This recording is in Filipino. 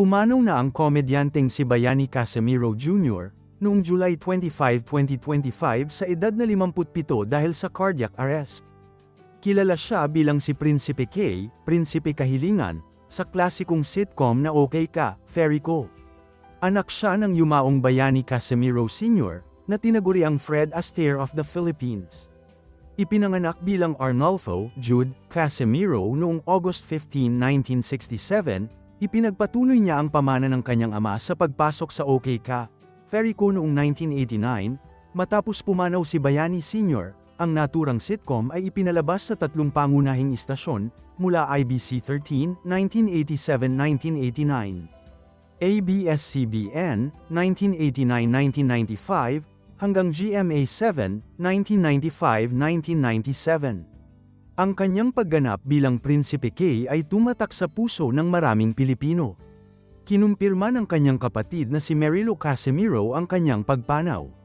Pumanaw na ang komedyanteng si Bayani Casemiro Jr. noong July 25, 2025 sa edad na 57 dahil sa cardiac arrest. Kilala siya bilang si Prinsipe K, Prinsipe Kahilingan, sa klasikong sitcom na Okay Ka, Fairy Ko. Anak siya ng yumaong Bayani Casemiro Sr., na tinaguri ang Fred Astaire of the Philippines. Ipinanganak bilang Arnolfo Jude Casemiro noong August 15, 1967, ipinagpatuloy niya ang pamana ng kanyang ama sa pagpasok sa OK Ka, Ferrico noong 1989, matapos pumanaw si Bayani Sr., ang naturang sitcom ay ipinalabas sa tatlong pangunahing istasyon, mula IBC 13, 1987-1989, ABS-CBN, 1989-1995, hanggang GMA 7, 1995-1997. Ang kanyang pagganap bilang Prinsipe K ay tumatak sa puso ng maraming Pilipino. Kinumpirma ng kanyang kapatid na si Marilo Casemiro ang kanyang pagpanaw.